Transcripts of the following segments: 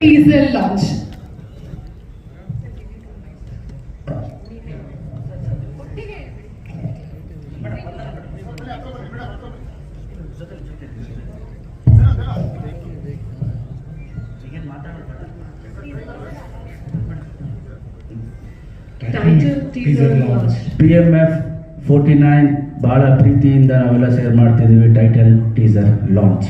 teaser launch. Title teaser launch. P M F forty nine ಭಾಳ ಪ್ರೀತಿಯಿಂದ ನಾವೆಲ್ಲ share ಮಾಡ್ತಿದ್ದೀವಿ ಟೈಟಲ್ ಟೀಸರ್ ಲಾಂಚ್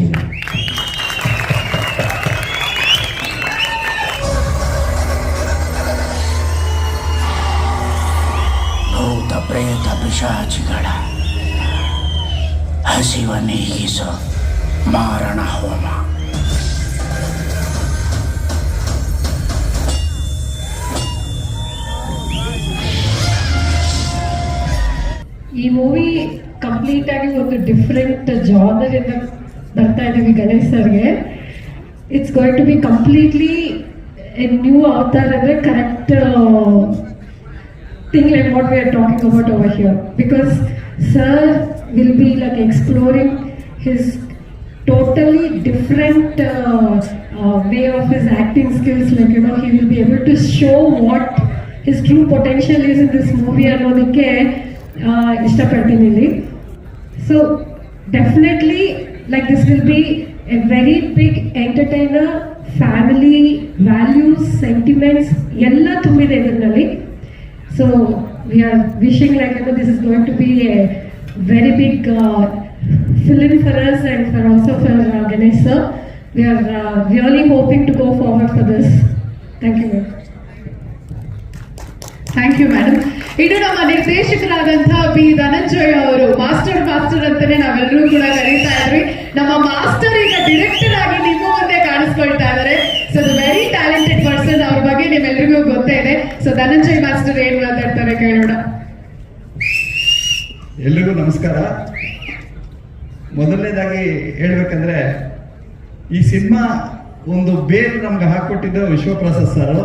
ಪಿಶಾಚಿಗಳ ಹಸಿವ ನೀಗಿಸೋ ಮಾರಣ ಹೋಮ ಈ ಮೂವಿ ಕಂಪ್ಲೀಟ್ ಆಗಿ ಒಂದು ಡಿಫ್ರೆಂಟ್ ಜಾನರ್ ಇಂದ ಬರ್ತಾ ಇದೀವಿ ಗಣೇಶ್ ಸರ್ಗೆ it's going to be completely a new avatar ಅಂದ್ರೆ correct Thing like what we are talking about over here because sir will be like exploring his totally different uh, uh, way of his acting skills. Like, you know, he will be able to show what his true potential is in this movie ಅನ್ನೋದಕ್ಕೆ uh, ಇಷ್ಟಪಡ್ತೀನಿ ಇಲ್ಲಿ so definitely like this will be a very big entertainer family values sentiments ಎಲ್ಲ ತುಂಬಿದೆ ಇದರಲ್ಲಿ So we are wishing like you this is going to be a very big uh, film for us and for also for uh, Ganesh sir. We are uh, really hoping to go forward for this. Thank you. ma'am. Thank you madam ಇನ್ನು ನಮ್ಮ ನಿರ್ದೇಶಕರಾದಂತಹ B Dhananjay ಅವರು master master ಅಂತಾನೆ ನಾವೆಲ್ಲರೂ ಕೂಡ ಕರೀತಾ ಇದ್ವಿ ನಮ್ಮ master ಈಗ ಡಿರೆಕ್ಟರ್ ಆಗಿ ನಿಮ್ಮ ಮುಂದೆ ಕಾಣಿಸ್ಕೊಳ್ತಾ ಇದ್ದಾರೆ ಸೊ ನಿಮ್ಮೆಲ್ಲರಿಗೂ ಗೊತ್ತೇ ಇದೆ. ಸೊ ಧನಂಜಯ್ ಮಾಸ್ಟರ್ ಏನ್ ಮಾತಾಡ್ತಾರೆ ಕೇಳೋಣ. ಎಲ್ರಿಗೂ ನಮಸ್ಕಾರ. ಮೊದಲನೇದಾಗಿ ಹೇಳ್ಬೇಕಂದ್ರೆ, ಈ ಸಿನಿಮಾ ಒಂದು ಬೇರ್ ನಮ್ಗೆ ಹಾಕೊಟ್ಟಿದ್ದು ವಿಶ್ವಪ್ರಸಾದ್ ಸರ್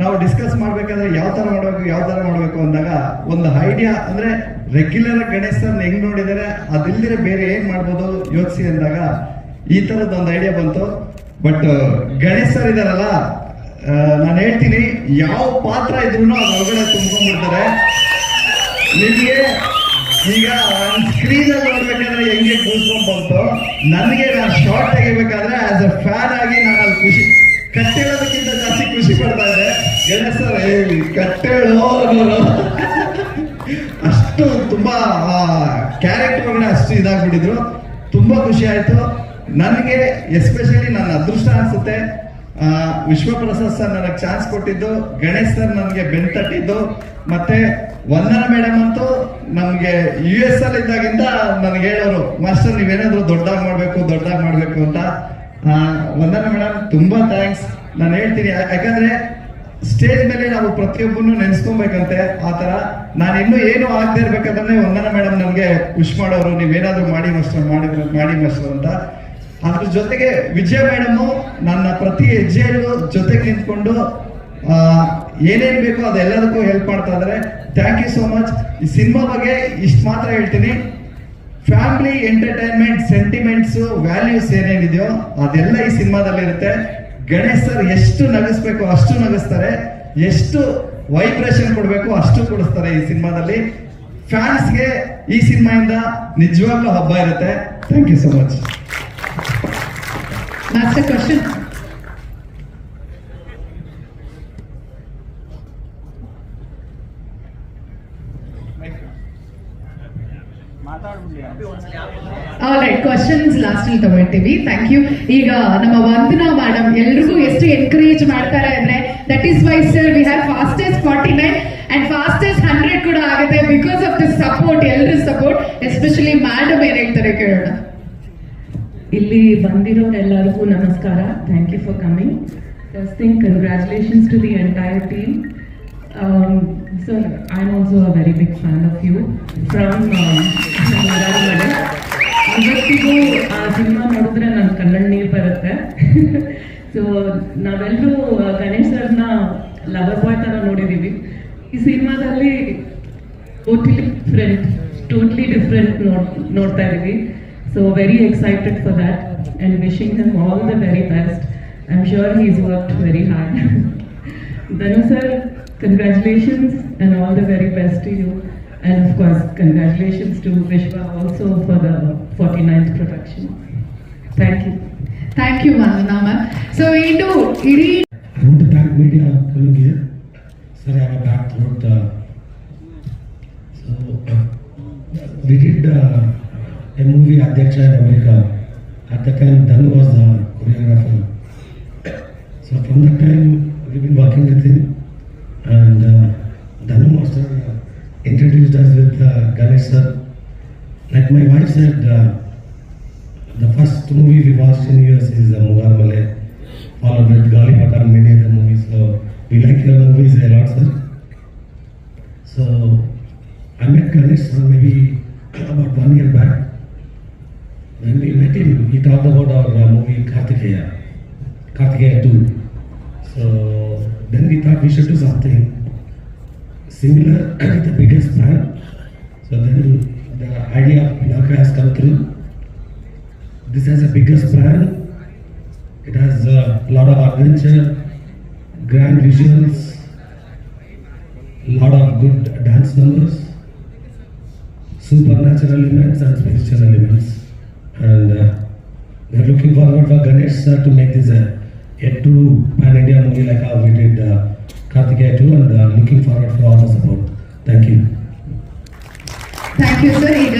ನಾವು ಡಿಸ್ಕಸ್ ಮಾಡ್ಬೇಕಾದ್ರೆ ಯಾವ ತರ ಮಾಡಬೇಕು, ಯಾವ ತರ ಮಾಡಬೇಕು ಅಂದಾಗ ಒಂದು ಐಡಿಯಾ ಅಂದ್ರೆ ರೆಗ್ಯುಲರ್ ಗಣೇಶ್ ಸರ್ ಹೆಂಗ್ ನೋಡಿದರೆ, ಅದಿಲ್ದಿರ ಬೇರೆ ಏನ್ ಮಾಡ್ಬೋದು ಯೋಚಿಸಿ ಅಂದಾಗ ಈ ಥರದ ಒಂದು ಐಡಿಯಾ ಬಂತು. ಬಟ್ ಗಣೇಶ್ ಸರ್ ಇದಾರಲ್ಲ ನಾನು ಹೇಳ್ತೀನಿ, ಯಾವ ಪಾತ್ರ ಇದ್ರು ಅದ್ರ ಒಳಗಡೆ ತುಂಬ್ಕೊಂಡ್ಬಿಡ್ತಾರೆ. ನಿಮಗೆ ಈಗ ಸ್ಕ್ರೀನ್ ಅಲ್ಲಿ ನೋಡ್ಬೇಕಾದ್ರೆ ಹೆಂಗೆ ಕೂತ್ಕೊಂಡ್ ಬಂತು. ನನಗೆ ನಾನು ಶಾರ್ಟ್ ತೆಗಿಬೇಕಾದ್ರೆ ಆಸ್ ಅ ಫ್ಯಾನ್ ಆಗಿ ನಾನು ಅಲ್ಲಿ ಖುಷಿ ಕಟ್ಟೇಳೋದಕ್ಕಿಂತ ಜಾಸ್ತಿ ಖುಷಿ ಪಡ್ತಾ ಇದೆ ಗಣೇಶ್ ಸರ್ ಕಟ್ಟೇಳೋ. ಅಷ್ಟು ತುಂಬಾ ಕ್ಯಾರೆಕ್ಟರ್ಗಳೇ ಅಷ್ಟು ಇದಾಗ್ಬಿಟ್ಟಿದ್ರು. ತುಂಬಾ ಖುಷಿ ಆಯ್ತು. ನನಗೆ ಎಸ್ಪೆಷಲಿ ನನ್ನ ಅದೃಷ್ಟ ಅನ್ಸುತ್ತೆ. ವಿಶ್ವಪ್ರಸಾದ್ ಸರ್ ನನಗೆ ಚಾನ್ಸ್ ಕೊಟ್ಟಿದ್ದು, ಗಣೇಶ್ ಸರ್ ನನಗೆ ಬೆನ್ ತಟ್ಟಿದ್ದು, ಮತ್ತೆ ವಂದನ ಮೇಡಮ್ ಅಂತೂ ನಮಗೆ ಯು ಎಸ್ ಅಲ್ಲಿ ಇದ್ದಾಗಿಂದ ನನಗೆ ಹೇಳೋರು, ಮಾಸ್ಟರ್, ನೀವೇನಾದ್ರು ದೊಡ್ಡದಾಗಿ ಮಾಡಬೇಕು ದೊಡ್ಡದಾಗಿ ಮಾಡಬೇಕು ಅಂತ. ವಂದನ ಮೇಡಮ್, ತುಂಬಾ ಥ್ಯಾಂಕ್ಸ್. ನಾನು ಹೇಳ್ತೀನಿ ಯಾಕಂದ್ರೆ ಸ್ಟೇಜ್ ಮೇಲೆ ನಾವು ಪ್ರತಿಯೊಬ್ಬನು ನೆನೆಸ್ಕೊಬೇಕಂತೆ, ಆ ತರ ನಾನು ಇನ್ನೂ ಏನು ಆಗದೆ ಇರ್ಬೇಕಾದ್ರೆ ವಂದನ ಮೇಡಮ್ ನನಗೆ ಖುಷ್ ಮಾಡೋರು, ನೀವೇನಾದ್ರೂ ಮಾಡಿ ಮಾಸ್ಟರ್ ಮಾಡಿ ಮಾಡಿ ಮಾಸ್ಟರ್ ಅಂತ. ಅದ್ರ ಜೊತೆಗೆ ವಿಜಯ ಮೇಡಮ್ ನನ್ನ ಪ್ರತಿ ಹೆಜ್ಜೆಯಲ್ಲೂ ಜೊತೆಗೆ ನಿಂತ್ಕೊಂಡು ಏನೇನ್ ಬೇಕೋ ಅದೆಲ್ಲದಕ್ಕೂ ಹೆಲ್ಪ್ ಮಾಡ್ತಾ ಇದಾರೆ ಥ್ಯಾಂಕ್ ಯು ಸೋ ಮಚ್ ಈ ಸಿನಿಮಾ ಬಗ್ಗೆ ಇಷ್ಟು ಮಾತ್ರ ಹೇಳ್ತೀನಿ. ಫ್ಯಾಮಿಲಿ ಎಂಟರ್ಟೈನ್ಮೆಂಟ್ ಸೆಂಟಿಮೆಂಟ್ಸ್ ವ್ಯಾಲ್ಯೂಸ್ ಏನೇನಿದೆಯೋ ಅದೆಲ್ಲ ಈ ಸಿನಿಮಾದಲ್ಲಿ ಇರುತ್ತೆ ಗಣೇಶ್ ಸರ್ ಎಷ್ಟು ನಗಿಸ್ಬೇಕು ಅಷ್ಟು ನಗಿಸ್ತಾರೆ. ಎಷ್ಟು ವೈಬ್ರೇಷನ್ ಕೊಡಬೇಕು ಅಷ್ಟು ಕೊಡಿಸ್ತಾರೆ ಈ ಸಿನಿಮಾದಲ್ಲಿ. ಫ್ಯಾನ್ಸ್ಗೆ ಈ ಸಿನಿಮಾಯಿಂದ ನಿಜವಾಗ್ಲೂ ಹಬ್ಬ ಇರುತ್ತೆ. Thank you so much master question right questions last ಅಲ್ಲಿ ತಗೊಳ್ತೀವಿ ಥ್ಯಾಂಕ್ ಯು ಈಗ ನಮ್ಮ ವಂದನಾ ಮೇಡಮ್ ಎಲ್ರಿಗೂ ಎಷ್ಟು ಎನ್ಕರೇಜ್ ಮಾಡ್ತಾರೆ ಅಂದ್ರೆ that is why sir we have fastest forty nine and fastest hundred ಕೂಡ ಆಗುತ್ತೆ ಬಿಕಾಸ್ ಆಫ್ ದಿಸ್ ಸಪೋರ್ಟ್ ಎಲ್ಲರ ಸಪೋರ್ಟ್ ಎಸ್ಪೆಷಲಿ ಮೇಡಮ್ ಏನ್ ಹೇಳ್ತಾರೆ ಕೇಳೋಣ. ಇಲ್ಲಿ ಬಂದಿರೋರೆಲ್ಲರಿಗೂ ನಮಸ್ಕಾರ. Thank you for coming first thing congratulations to the entire team sir I am also a very big fan of you from ಇವತ್ತಿಗೂ ಆ ಸಿನಿಮಾ ನೋಡಿದ್ರೆ ನನ್ನ ಕನ್ನಡ ನೀರು ಬರುತ್ತೆ ಸೊ ನಾವೆಲ್ಲರೂ ಗಣೇಶ್ ಸರ್ನ ಲವರ್ ಬಾಯ್ ಥರ ನೋಡಿದ್ದೀವಿ ಈ ಸಿನಿಮಾದಲ್ಲಿ ಟೋಟಲಿ ಡಿಫ್ರೆಂಟ್ ಟೋಟ್ಲಿ ಡಿಫ್ರೆಂಟ್ ನೋಡ್, ನೋಡ್ತಾ ಇದೀವಿ. So very excited for that and wishing them all the very best I'm sure he's worked very hard. Danu sir, congratulations and all the very best to you. And of course, congratulations to Vishwa also for the 49th production. Thank you. Thank you Vandana ma'am so ಇನ್ನು ಇಡೀ I want to thank media coming here. Sorry, I'm back throughout a movie, Adyaksha in America. At the time, Danu was the choreographer. So, from that time, we've been working with him. And uh, Danu Master uh, introduced us with uh, Ganesh sir. Like my wife said, uh, the first movie we watched in US is uh, Mugar Malay, followed with Galipata and many other movies. So we like your movies a lot, sir. So I met Ganesh sir maybe about one year back. When we met him, he talked about our uh, movie Kartikeya, Kartikeya 2. So then we thought we should do something similar with the biggest plan. So then the idea of Pinaka has come through. This has a biggest plan. It has a lot of adventure, grand visuals, lot of good dance numbers, supernatural elements and spiritual elements. And uh, we are looking forward for Ganesh sir to make this a, a true pan India movie like how we did uh, Kartikeya 2 and uh, looking forward for all the support. Thank you. Thank you sir ಈಗ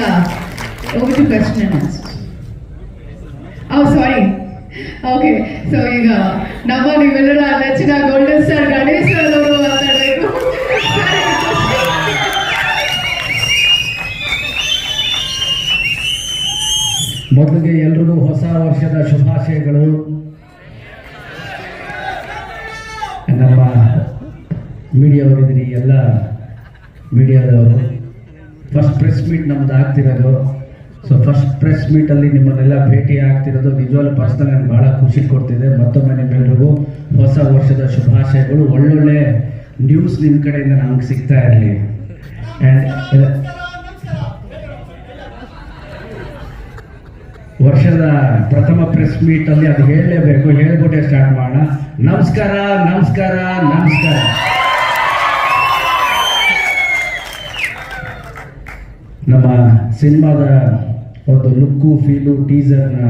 over to question and answer oh sorry okay so ಈಗ ನಮ್ಮ ನೀವೆಲ್ಲರ ನೆಚ್ಚಿನ golden star Ganesh sir ಅವರು ಮಾತಾಡಬೇಕು ಮೊದಲಿಗೆ ಎಲ್ರಿಗೂ ಹೊಸ ವರ್ಷದ ಶುಭಾಶಯಗಳು. ನಮ್ಮ ಮೀಡಿಯಾವರಿದ್ದೀರಿ ಎಲ್ಲ ಮೀಡಿಯಾದವರು. ಫಸ್ಟ್ ಪ್ರೆಸ್ ಮೀಟ್ ನಮ್ದು ಆಗ್ತಿರೋದು. ಸೊ ಫಸ್ಟ್ ಪ್ರೆಸ್ ಮೀಟಲ್ಲಿ ನಿಮ್ಮನ್ನೆಲ್ಲ ಭೇಟಿ ಆಗ್ತಿರೋದು. ನಿಜವಾಗ್ಲೂ ಪರ್ಸ್ನಲ್ ನನಗೆ ಭಾಳ ಖುಷಿ ಕೊಡ್ತಿದೆ. ಮತ್ತೊಮ್ಮೆ ನಿಮ್ಮೆಲ್ರಿಗೂ ಹೊಸ ವರ್ಷದ ಶುಭಾಶಯಗಳು. ಒಳ್ಳೊಳ್ಳೆ ನ್ಯೂಸ್ ನಿಮ್ಮ ಕಡೆಯಿಂದ ನಮ್ಗೆ ಸಿಗ್ತಾ ಇರಲಿ. ಆ್ಯಂಡ್ ವರ್ಷದ ಪ್ರಥಮ ಪ್ರೆಸ್ ಮೀಟ್ ಅಲ್ಲಿ ಅದು ಹೇಳಲೇಬೇಕು. ಹೇಳ್ಬಿಟ್ಟೆ ಸ್ಟಾರ್ಟ್ ಮಾಡೋಣ. ನಮಸ್ಕಾರ ನಮಸ್ಕಾರ ನಮಸ್ಕಾರ. ನಮ್ಮ ಸಿನಿಮಾದ ಒಂದು ಲುಕ್ಕು, ಫೀಲು ಟೀಸರ್ನ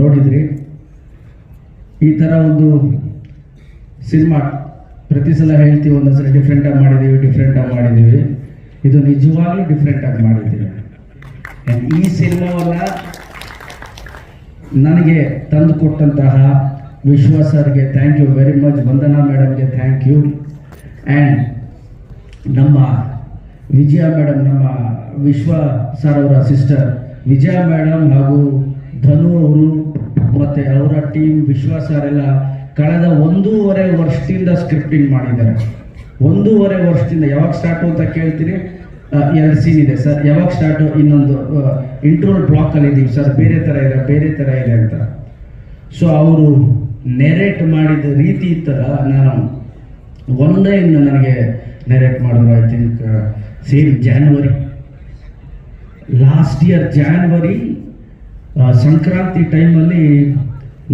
ನೋಡಿದ್ರಿ. ಈ ಥರ ಒಂದು ಸಿನಿಮಾ ಪ್ರತಿ ಸಲ ಹೇಳ್ತೀವಿ ಒಂದೊಂದ್ಸಲ ಡಿಫ್ರೆಂಟಾಗಿ ಮಾಡಿದ್ದೀವಿ ಡಿಫ್ರೆಂಟಾಗಿ ಮಾಡಿದ್ದೀವಿ ಇದು ನಿಜವಾಗ್ಲೂ ಡಿಫ್ರೆಂಟಾಗಿ ಮಾಡಿದ್ದೀವಿ. ಈ ಸಿನಿಮಾವನ್ನ ನನಗೆ ತಂದು ಕೊಟ್ಟಂತಹ ವಿಶ್ವ ಸರ್ಗೆ thank you very much Vandana ಮೇಡಮ್ಗೆ thank you and ನಮ್ಮ ವಿಜಯ ಮೇಡಮ್, ನಮ್ಮ ವಿಶ್ವ ಸರ್ ಅವರ ಸಿಸ್ಟರ್ ವಿಜಯ ಮೇಡಮ್ ಹಾಗೂ ಧನು ಅವರು ಮತ್ತು ಅವರ ಟೀಮ್ ವಿಶ್ವ ಸರ್ ಎಲ್ಲ ಕಳೆದ ಒಂದೂವರೆ ವರ್ಷದಿಂದ ಸ್ಕ್ರಿಪ್ಟಿಂಗ್ ಮಾಡಿದ್ದಾರೆ. ಒಂದೂವರೆ ವರ್ಷದಿಂದ ಯಾವಾಗ ಸ್ಟಾರ್ಟು ಅಂತ ಕೇಳ್ತೀನಿ? ಎರಡು ಸೀನ್ ಇದೆ ಸರ್. ಯಾವಾಗ ಸ್ಟಾರ್ಟು ಇನ್ನೊಂದು ಇಂಟ್ರೋಲ್ ಬ್ಲಾಕಲ್ಲಿ ಇದ್ದೀವಿ ಸರ್. ಬೇರೆ ಥರ ಇದೆ, ಬೇರೆ ಥರ ಇದೆ ಅಂತ. ಸೊ ಅವರು ನೆರೇಟ್ ಮಾಡಿದ ರೀತಿ ಥರ ನಾನು ಒಂದೇ ನನಗೆ ನೆರೇಟ್ ಮಾಡಿದ್ರು I think same January last year January Sankranti ಟೈಮಲ್ಲಿ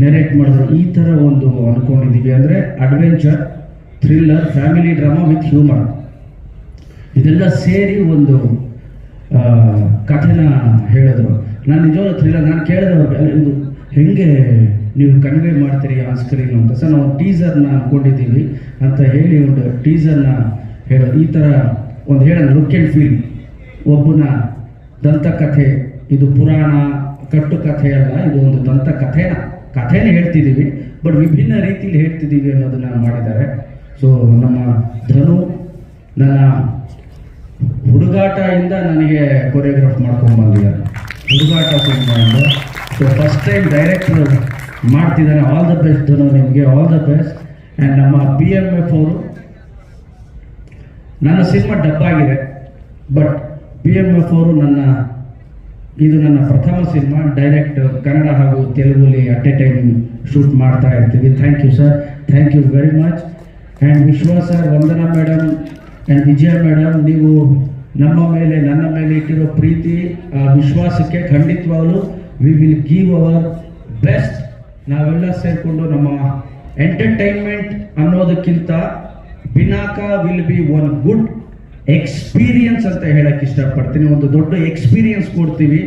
ನೆರೇಟ್ ಮಾಡಿದ್ರು. ಈ ಥರ ಒಂದು ಅಂದ್ಕೊಂಡಿದ್ದೀವಿ ಅಂದರೆ adventure thriller family drama with humour ಇದೆಲ್ಲ ಸೇರಿ ಒಂದು ಕಥೆನ ಹೇಳಿದ್ರು. ನಾನು ನಿಜವಾಗ್ಲೂ ಥ್ರಿಲ್ಲರ್ ನಾನು ಕೇಳಿದವ್ರಿಗೆ ಇದು ಹೆಂಗೆ ನೀವು ಕನ್ವೆ ಮಾಡ್ತೀರಿ ಆನ್ ಸ್ಕ್ರೀನ್ ಅಂತ. ಸರ್, ನಾವು ಟೀಸರ್ನ ಅಂದ್ಕೊಂಡಿದ್ದೀವಿ ಅಂತ ಹೇಳಿ ಒಂದು ಟೀಸರ್ನ ಹೇಳೋದು ಈ ಥರ ಒಂದು ಹೇಳೋದು ಲುಕ್ ಆ್ಯಂಡ್ ಫೀಲ್ ಒಬ್ಬನ ದಂತಕಥೆ, ಇದು ಪುರಾಣ ಕಟ್ಟು ಕಥೆ ಅಲ್ಲ, ಇದು ಒಂದು ದಂತಕಥೆನ, ಕಥೆನೇ ಹೇಳ್ತಿದ್ದೀವಿ, ಬಟ್ ವಿಭಿನ್ನ ರೀತಿಯಲ್ಲಿ ಹೇಳ್ತಿದ್ದೀವಿ ಅನ್ನೋದನ್ನು ಮಾಡಿದ್ದಾರೆ. ಸೊ ನಮ್ಮ ಧನು, ನನ್ನ ಹುಡುಗಾಟ ಇಂದ ನನಗೆ ಕೊರಿಯೋಗ್ರಾಫ್ ಮಾಡ್ಕೊಂಡು ಬಂದಿದ್ದಾರೆ. ಹುಡುಗಾಟ ಸಿನಿಮಾಯಿಂದ ಸೊ ಫಸ್ಟ್ ಟೈಮ್ ಡೈರೆಕ್ಟ್ರು ಮಾಡ್ತಿದ್ದಾನೆ. ಆಲ್ ದ ಬೆಸ್ಟ್ ನಿಮಗೆ ಆಲ್ ದ ಬೆಸ್ಟ್ ಆ್ಯಂಡ್ ನಮ್ಮ ಬಿ ಎಂ ಎಫ್ ಅವರು, ನನ್ನ ಸಿನಿಮಾ ಡಬ್ ಆಗಿದೆ. ಬಟ್ ಬಿ ಎಂ ಎಫ್ ಅವರು ನನ್ನ, ಇದು ನನ್ನ ಪ್ರಥಮ ಸಿನಿಮಾ. ಡೈರೆಕ್ಟ್ ಕನ್ನಡ ಹಾಗೂ ತೆಲುಗುಲಿ ಅಟ್ ಎ ಟೈಮ್ ಶೂಟ್ ಮಾಡ್ತಾ ಇರ್ತೀವಿ. Thank you sir thank you very much and Vishwa sir Vandana madam and Vijaya madam ನೀವು ನಮ್ಮ ಮೇಲೆ, ನನ್ನ ಮೇಲೆ ಇಟ್ಟಿರೋ ಪ್ರೀತಿ ವಿಶ್ವಾಸಕ್ಕೆ ಖಂಡಿತವಾಗಲೂ we will give our best ನಾವೆಲ್ಲ ಸೇರಿಕೊಂಡು ನಮ್ಮ ಎಂಟರ್ಟೈನ್ಮೆಂಟ್ ಅನ್ನೋದಕ್ಕಿಂತ Pinaka will be one good experience ಅಂತ ಹೇಳಕ್ ಇಷ್ಟಪಡ್ತೀನಿ. ಒಂದು ದೊಡ್ಡ ಎಕ್ಸ್ಪೀರಿಯನ್ಸ್ ಕೊಡ್ತೀವಿ.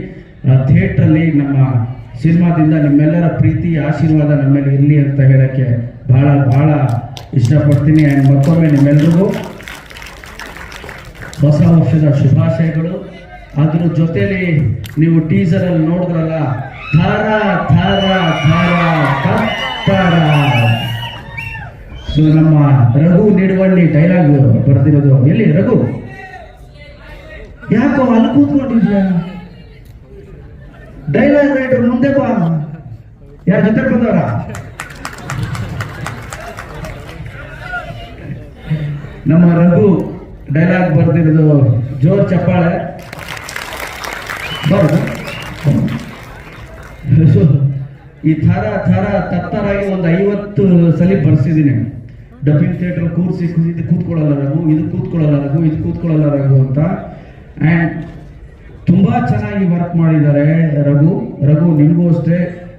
ಥಿಯೇಟ್ರಲ್ಲಿ ನಮ್ಮ ಸಿನಿಮಾದಿಂದ ನಿಮ್ಮೆಲ್ಲರ ಪ್ರೀತಿ, ಆಶೀರ್ವಾದ ನಮ್ಮ ಮೇಲೆ ಇರಲಿ ಅಂತ ಹೇಳಕ್ಕೆ ಭಾಳ ಭಾಳ ಇಷ್ಟಪಡ್ತೀನಿ. ಆ್ಯಂಡ್ ಮತ್ತೊಮ್ಮೆ ನಿಮ್ಮೆಲ್ಲರಿಗೂ ಹೊಸ ವರ್ಷದ ಶುಭಾಶಯಗಳು. ಅದ್ರ ಜೊತೆಲಿ ನೀವು ಟೀಸರ್ ಅಲ್ಲಿ ನೋಡಿದ್ರಲ್ಲ, ಥರ ಥರ ಥರ ತತ್ತರ ಸೊ ನಮ್ಮ ರಘು ನಿಡುವಳ್ಳಿ ಡೈಲಾಗ್ ಬರ್ತಿರೋದು ಎಲ್ಲಿ ರಘು? ಯಾಕೋ ಅಲ್ಲಿ ಕೂತ್ಕೊಂಡಿದ್ಯಾ? ಡೈಲಾಗ್ ರೈಟರ್ ಮುಂದೆ ಬಾ. ಯಾರ ಜೊತೆ ಬಂದವರ? ನಮ್ಮ ರಘು ಡೈಲಾಗ್ ಬರ್ದಿರೋದು ಜೋರ್ ಚಪ್ಪಾಳೆ. ಬರೋದು ಈ ಥರ ಥರ, ತತ್ತರಾಗಿ ಒಂದು ಐವತ್ತು ಸಲ ಬರ್ಸಿದ್ದೀನಿ. ಡಬ್ಬಿಂಗ್ ಥಿಯೇಟರ್ ಕೂರಿಸಿ ಇದು ಕೂತ್ಕೊಳ್ಳಲ್ಲ ರಘು, ಇದು ಕೂತ್ಕೊಳ್ಳಲ್ಲ ರಘು, ಇದು ಕೂತ್ಕೊಳ್ಳಲ್ಲ ರಘು ಅಂತ. ಆ್ಯಂಡ್ ತುಂಬ ಚೆನ್ನಾಗಿ ವರ್ಕ್ ಮಾಡಿದ್ದಾರೆ ರಘು. ರಘು, ನಿಮಗೂ ಅಷ್ಟೇ.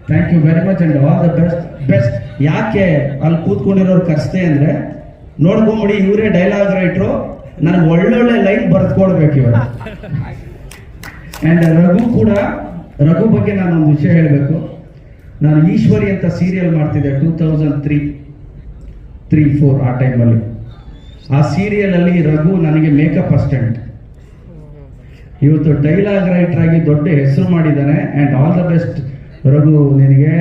Thank you very much and all the best best ಯಾಕೆ ಅಲ್ಲಿ ಕೂತ್ಕೊಂಡಿರೋರು ಕರ್ಸ್ತೆ ಅಂದರೆ, ನೋಡ್ಕೊಂಬಿಡಿ, ಇವರೇ ಡೈಲಾಗ್ ರೈಟ್ರು ನನಗೆ ಒಳ್ಳೊಳ್ಳೆ ಲೈನ್ ಬರೆದುಕೊಡ್ಬೇಕು ಇವಾಗ ಅಂಡ್ ರಘು ಕೂಡ, ರಘು ಬಗ್ಗೆ ನಾನು ಒಂದು ವಿಷಯ ಹೇಳಬೇಕು. ನಾನು ಈಶ್ವರಿ ಅಂತ ಸೀರಿಯಲ್ ಮಾಡ್ತಿದ್ದೆ two thousand three three four ಆ ಟೈಮಲ್ಲಿ ಆ ಸೀರಿಯಲಲ್ಲಿ ರಘು ನನಗೆ ಮೇಕಪ್ ಅಸ್ಟೆಂಟ್ ಇವತ್ತು ಡೈಲಾಗ್ ರೈಟರ್ ಆಗಿ ದೊಡ್ಡ ಹೆಸರು ಮಾಡಿದ್ದಾನೆ and all the best Raghu ನಿನಗೆ.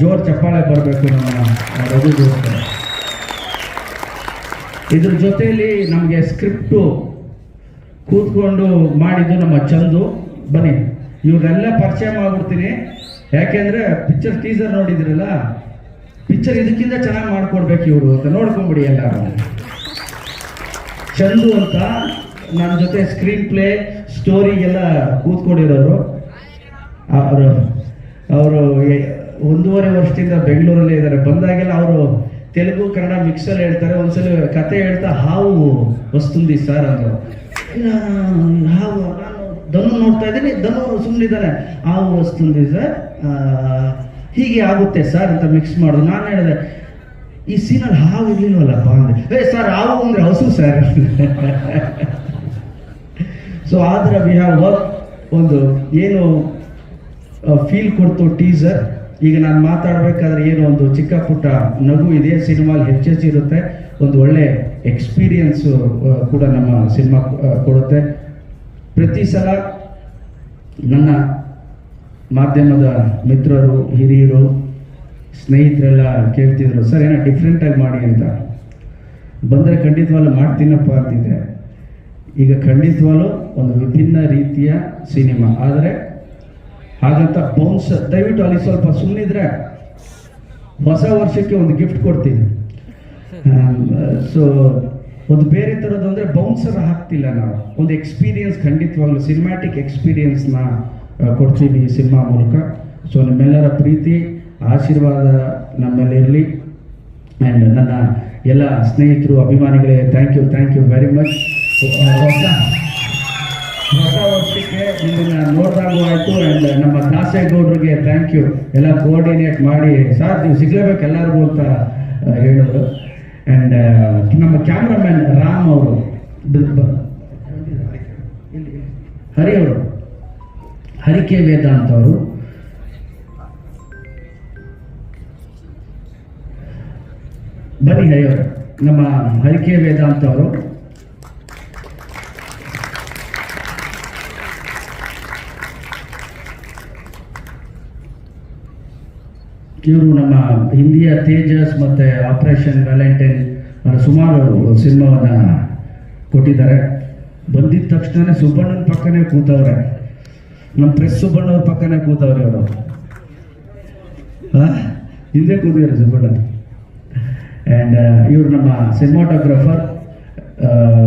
ಜೋರ್ ಚಪ್ಪಾಳೆ ಬರಬೇಕು ನಮ್ಮ ರಘುಗೋಸ್ಕರ ಇದ್ರ ಜೊತೆಯಲ್ಲಿ ನಮಗೆ ಸ್ಕ್ರಿಪ್ಟು ಕೂತ್ಕೊಂಡು ಮಾಡಿದ್ದು ನಮ್ಮ ಚಂದು. ಬನ್ನಿ, ಇವ್ರನ್ನೆಲ್ಲ ಪರಿಚಯ ಮಾಡ್ಬಿಡ್ತೀನಿ. ಯಾಕೆಂದರೆ ಪಿಕ್ಚರ್ ಟೀಸರ್ ನೋಡಿದ್ರಲ್ಲ ಪಿಕ್ಚರ್ ಇದಕ್ಕಿಂತ ಚೆನ್ನಾಗಿ ಮಾಡ್ಕೊಡ್ಬೇಕು ಇವರು ಅಂತ ನೋಡ್ಕೊಂಬಿಡಿ ಎಲ್ಲರೂ. ಚಂದು ಅಂತ ನನ್ನ ಜೊತೆ ಸ್ಕ್ರೀನ್ ಪ್ಲೇ ಸ್ಟೋರಿಗೆಲ್ಲ ಕೂತ್ಕೊಂಡಿರೋರು. ಅವರು ಅವರು ಒಂದೂವರೆ ವರ್ಷದಿಂದ ಬೆಂಗಳೂರಲ್ಲೇ ಇದ್ದಾರೆ. ಬಂದಾಗೆಲ್ಲ ಅವರು ತೆಲುಗು, ಕನ್ನಡ ಮಿಕ್ಸಲ್ಲಿ ಹೇಳ್ತಾರೆ. ಒಂದ್ಸಲ ಕತೆ ಹೇಳ್ತಾ, ಹಾವು ವಸ್ತುಂದಿ ಸರ್ ಅಂದ್ರು. ಹಾವು, ನಾನು ಧನು ನೋಡ್ತಾ ಇದ್ದೀನಿ. ಧನು ಸುಮ್ಮನಿದ್ದಾನೆ ಹಾವು ವಸ್ತುಂದಿ ಸರ್ ಹೀಗೆ ಆಗುತ್ತೆ ಸರ್ ಅಂತ ಮಿಕ್ಸ್ ಮಾಡೋದು. ನಾನು ಹೇಳಿದೆ, ಈ ಸೀನಲ್ಲಿ ಹಾವು ಇರ್ಲಿಲ್ವಲ್ಲಪ್ಪ ಅಂದ್ರೆ ಏ ಸರ್, ಹಾವು ಅಂದ್ರೆ ಹಸು ಸರ್. ಸೊ ಆದ್ರೆ ವಿ ಹ್ಯಾವ್ ವರ್ಕ್ ಒಂದು ಏನು ಫೀಲ್ ಕೊಡ್ತು ಟೀಸರ್ ಈಗ ನಾನು ಮಾತಾಡಬೇಕಾದ್ರೆ ಏನು ಒಂದು ಚಿಕ್ಕ ಪುಟ್ಟ ನಗು ಇದೆ, ಸಿನಿಮಾಲಿ ಹೆಚ್ಚೆಚ್ಚು ಇರುತ್ತೆ, ಒಂದು ಒಳ್ಳೆ ಎಕ್ಸ್ಪೀರಿಯನ್ಸು ಕೂಡ ನಮ್ಮ ಸಿನಿಮಾ ಕೊಡುತ್ತೆ. ಪ್ರತಿ ಸಲ ನನ್ನ ಮಾಧ್ಯಮದ ಮಿತ್ರರು, ಹಿರಿಯರು, ಸ್ನೇಹಿತರೆಲ್ಲ ಕೇಳ್ತಿದ್ರು, ಸರ್, ಏನೋ ಡಿಫ್ರೆಂಟಾಗಿ ಮಾಡಿ ಅಂತ. ಬಂದರೆ ಖಂಡಿತವಾಗ್ಲೂ ಮಾಡ್ತೀನಪ್ಪ ಅಂತಿದ್ದೆ. ಈಗ ಖಂಡಿತವಾಗ್ಲೂ ಒಂದು ವಿಭಿನ್ನ ರೀತಿಯ ಸಿನಿಮಾ. ಆದರೆ ಹಾಗಂತ ಬೌನ್ಸ್ ದಯವಿಟ್ಟು ಅಲ್ಲಿ ಸ್ವಲ್ಪ ಸುಮ್ಮನಿದ್ರೆ ಹೊಸ ವರ್ಷಕ್ಕೆ ಒಂದು ಗಿಫ್ಟ್ ಕೊಡ್ತೀನಿ. ಸೊ ಒಂದು ಬೇರೆ ಥರದ್ದು ಅಂದರೆ ಬೌನ್ಸರ್ ಹಾಕ್ತಿಲ್ಲ ನಾವು. ಒಂದು ಎಕ್ಸ್ಪೀರಿಯನ್ಸ್ ಖಂಡಿತವಾಗ್ಲೂ ಸಿನಿಮ್ಯಾಟಿಕ್ ಎಕ್ಸ್ಪೀರಿಯನ್ಸ್ನ ಕೊಡ್ತೀವಿ ಈ ಸಿನಿಮಾ ಮೂಲಕ. ಸೊ ನಿಮ್ಮೆಲ್ಲರ ಪ್ರೀತಿ, ಆಶೀರ್ವಾದ ನಮ್ಮಲ್ಲಿ ಇರಲಿ ಆ್ಯಂಡ್ ನನ್ನ ಎಲ್ಲ ಸ್ನೇಹಿತರು, ಅಭಿಮಾನಿಗಳೇ thank you thank you very much ಹೊಸ ವರ್ಷಕ್ಕೆ ನಿಮ್ಮನ್ನ ನೋಡಿದಾಗೂ ಆಯಿತು ಆ್ಯಂಡ್ ನಮ್ಮ ದಾಸೇಗೌಡರಿಗೆ ಥ್ಯಾಂಕ್ ಯು ಎಲ್ಲ ಕೋಆರ್ಡಿನೇಟ್ ಮಾಡಿ ಸರ್ ನೀವು ಸಿಗ್ಲೇಬೇಕು ಎಲ್ಲರಿಗೂ ಅಂತ ಹೇಳೋದು. ಹೇಳಿದ್ರು ಆ್ಯಂಡ್ ನಮ್ಮ ಕ್ಯಾಮ್ರಾಮ್ಯಾನ್ ರಾಮ್ ಅವರು ಹರಿ ಅವರು, ಹರಿಕೆ ವೇದ ಅವರು ಬನ್ನಿ ಹರಿ ಅವರು, ನಮ್ಮ ಹರಿಕೆ ವೇದ ಅವರು ಇವರು ನಮ್ಮ ಹಿಂದಿಯ ತೇಜಸ್ ಮತ್ತೆ ಆಪರೇಷನ್ ವ್ಯಾಲೆಂಟೈನ್ ಸುಮಾರು ಸಿನಿಮಾವನ್ನ ಕೊಟ್ಟಿದ್ದಾರೆ. ಬಂದಿದ್ದ ತಕ್ಷಣ ಸುಬ್ಬಣ್ಣನ ಪಕ್ಕನೇ ಕೂತವ್ರೆ. ನಮ್ಮ ಪ್ರೆಸ್ ಸುಬ್ಬಣ್ಣವ್ರ ಪಕ್ಕನೇ ಕೂತವ್ರೆ ಅವರು ಹಿಂದೆ ಕೂತಿದ್ದಾರೆ ಸುಬ್ಬಣ್ಣ. ಆ್ಯಂಡ್ ಇವರು ನಮ್ಮ ಸಿನಿಮಾಟೋಗ್ರಾಫರ್.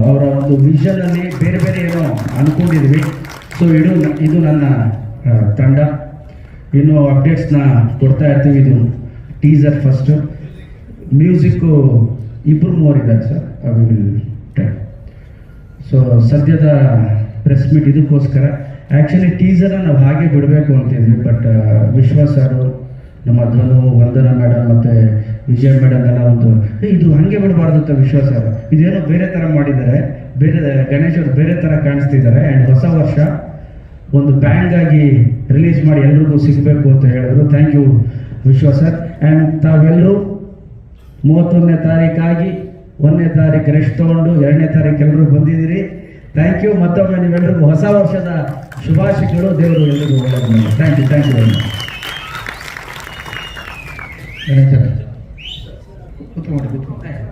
ಅವರ ಒಂದು ವಿಷನ್ ಅಲ್ಲಿ ಬೇರೆ ಬೇರೆ ಏನೋ ಅನ್ಕೊಂಡಿದ್ವಿ. ಸೊ ಇದು ಇದು ನನ್ನ ತಂಡ. ಇನ್ನು ಅಪ್ಡೇಟ್ಸ್ನ ಕೊಡ್ತಾ ಇರ್ತೀವಿ ಇದು ಟೀಸರ್ ಫಸ್ಟು ಮ್ಯೂಸಿಕ್ಕು ಇಬ್ಬರು ಮೂವರಿದ್ದಾರೆ ಸರ್ ಸೊ ಸದ್ಯದ ಪ್ರೆಸ್ ಮೀಟ್ ಇದಕ್ಕೋಸ್ಕರ. ಆ್ಯಕ್ಚುಲಿ ಟೀಸರ್ ನಾವು ಹಾಗೆ ಬಿಡಬೇಕು ಅಂತಿದ್ವಿ ಬಟ್ ವಿಶ್ವಾಸ್ ಸರ್ ನಮ್ಮ ಧನು ವಂದನಾ ಮೇಡಮ್ ಮತ್ತು ವಿಜಯ ಮೇಡಮ್ ಎಲ್ಲ ಒಂದು "ಏ, ಇದು ಹಂಗೆ ಬಿಡಬಾರ್ದು ಅಂತ ವಿಶ್ವಾಸ ಇದೇನೋ ಬೇರೆ ಥರ ಮಾಡಿದ್ದಾರೆ. ಬೇರೆ ಗಣೇಶ್ ಅವರು ಬೇರೆ ಥರ ಕಾಣಿಸ್ತಿದ್ದಾರೆ. ಆ್ಯಂಡ್ ಹೊಸ ವರ್ಷ ಒಂದು ಬ್ಯಾಂಗ್ ಆಗಿ ರಿಲೀಸ್ ಮಾಡಿ ಎಲ್ರಿಗೂ ಸಿಗಬೇಕು ಅಂತ ಹೇಳಿದ್ರು. Thank you Vishwa sir. And ತಾವೆಲ್ಲರೂ ಮೂವತ್ತೊಂದನೇ ತಾರೀಕಾಗಿ ಒಂದನೇ ತಾರೀಕು ರೆಸ್ಟ್ ತೊಗೊಂಡು ಎರಡನೇ ತಾರೀಕು ಎಲ್ಲರೂ ಬಂದಿದ್ದೀರಿ. ಥ್ಯಾಂಕ್ ಯು ಮತ್ತೊಮ್ಮೆ ನೀವೆಲ್ಲರಿಗೂ ಹೊಸ ವರ್ಷದ ಶುಭಾಶಯಗಳು. ದೇವರು ಎಲ್ಲರಿಗೂ thank you thank you very much ಕೂತ್ಕೊಂಡು ಕೂತ್ಕೊಂಡು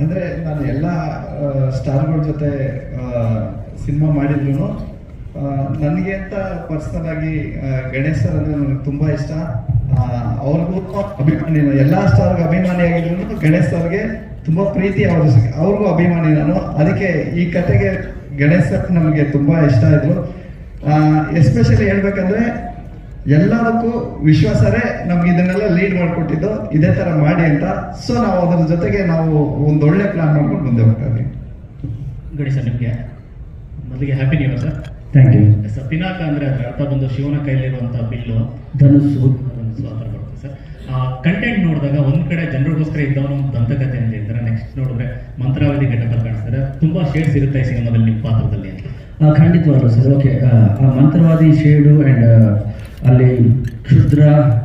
ಅಂದ್ರೆ ನಾನು ಎಲ್ಲ ಸ್ಟಾರ್ಗಳ ಜೊತೆ ಸಿನಿಮಾ ಮಾಡಿದ್ರು ನನಗೆ ಅಂತ ಪರ್ಸನಲ್ ಆಗಿ ಗಣೇಶ್ ಸರ್ ಅಂದರೆ ನನಗೆ ತುಂಬಾ ಇಷ್ಟ. ಅವ್ರಿಗೂ ಅಭಿಮಾನಿ, ಎಲ್ಲ ಸ್ಟಾರ್ಗೆ ಅಭಿಮಾನಿ ಆಗಿದ್ರು ಗಣೇಶ್ ಸರ್ಗೆ ತುಂಬಾ ಪ್ರೀತಿ ಅವ್ರ ಅವ್ರಿಗೂ ಅಭಿಮಾನಿ ನಾನು. ಅದಕ್ಕೆ ಈ ಕತೆಗೆ ಗಣೇಶ್ ಸರ್ ನಮಗೆ ತುಂಬಾ ಇಷ್ಟ ಆಯಿತು ಎಸ್ಪೆಷಲಿ ಹೇಳ್ಬೇಕಂದ್ರೆ ಎಲ್ಲದಕ್ಕೂ ವಿಶ್ವಾಸರೇ ನಮ್ಗೆ ಇದನ್ನೆಲ್ಲ ಲೀಡ್ ಮಾಡಿಕೊಟ್ಟಿದ್ದು. ಇದೇ ತರ ಮಾಡಿ ಅಂತ. ಸೊ ನಾವು ಅದರ ಜೊತೆಗೆ ನಾವು ಒಂದು ಒಳ್ಳೆ ಪ್ಲಾನ್ ಮಾಡ್ಕೊಂಡು ಮುಂದೆ ಹೋಗ್ತಾ ಗಡಿ ಸರ್ ನಿಮಗೆ ಮೊದಲಿಗೆ happy new year sir thank you sir Pinaka ಅಂದ್ರೆ ಅದರ ಅರ್ಥ ಬಂದು ಶಿವನ ಕೈಲಿರುವಂಥ ಬಿಲ್ಲು. ಧನುಸ್ಸು ಒಂದು ಆ ಥರ ಬರುತ್ತೆ ಸರ್ ಕಂಟೆಂಟ್ ನೋಡಿದಾಗ ಒಂದ್ ಕಡೆ ಜನರಿಗೋಸ್ಕರ ಇದ್ದವನು ದಂತಕತೆ ಅಂತ ಹೇಳ್ತಾರೆ. ನೆಕ್ಸ್ಟ್ ನೋಡಿದ್ರೆ ಮಂತ್ರಾವಧಿ ಘಟಕ ಕಾಣಿಸ್ತಾರೆ. ತುಂಬಾ ಶೇಡ್ಸ್ ಇರುತ್ತೆ ಈ ಸಿನಿಮಾದಲ್ಲಿ ನಿಮ್ಮ ಪಾತ್ರದಲ್ಲಿ ಅಂತ. ಖಂಡಿತವಾಗ್ಲೂ ಸರ್ ಓಕೆ ಆ ಮಂತ್ರವಾದಿ ಶೇಡು ಆ್ಯಂಡ್ ಅಲ್ಲಿ ಕ್ಷುದ್ರ,